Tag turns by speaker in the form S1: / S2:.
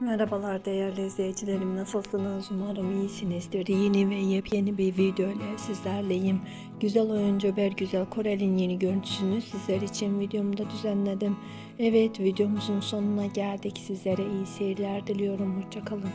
S1: Merhabalar değerli izleyicilerim nasılsınız? Umarım iyisinizdir. Yeni ve yepyeni bir video ile sizlerleyim. Güzel oyuncu Bergüzel Korel'in yeni görüntüsünü sizler için videomda düzenledim. Evet videomuzun sonuna geldik. Sizlere iyi seyirler diliyorum. Hoşçakalın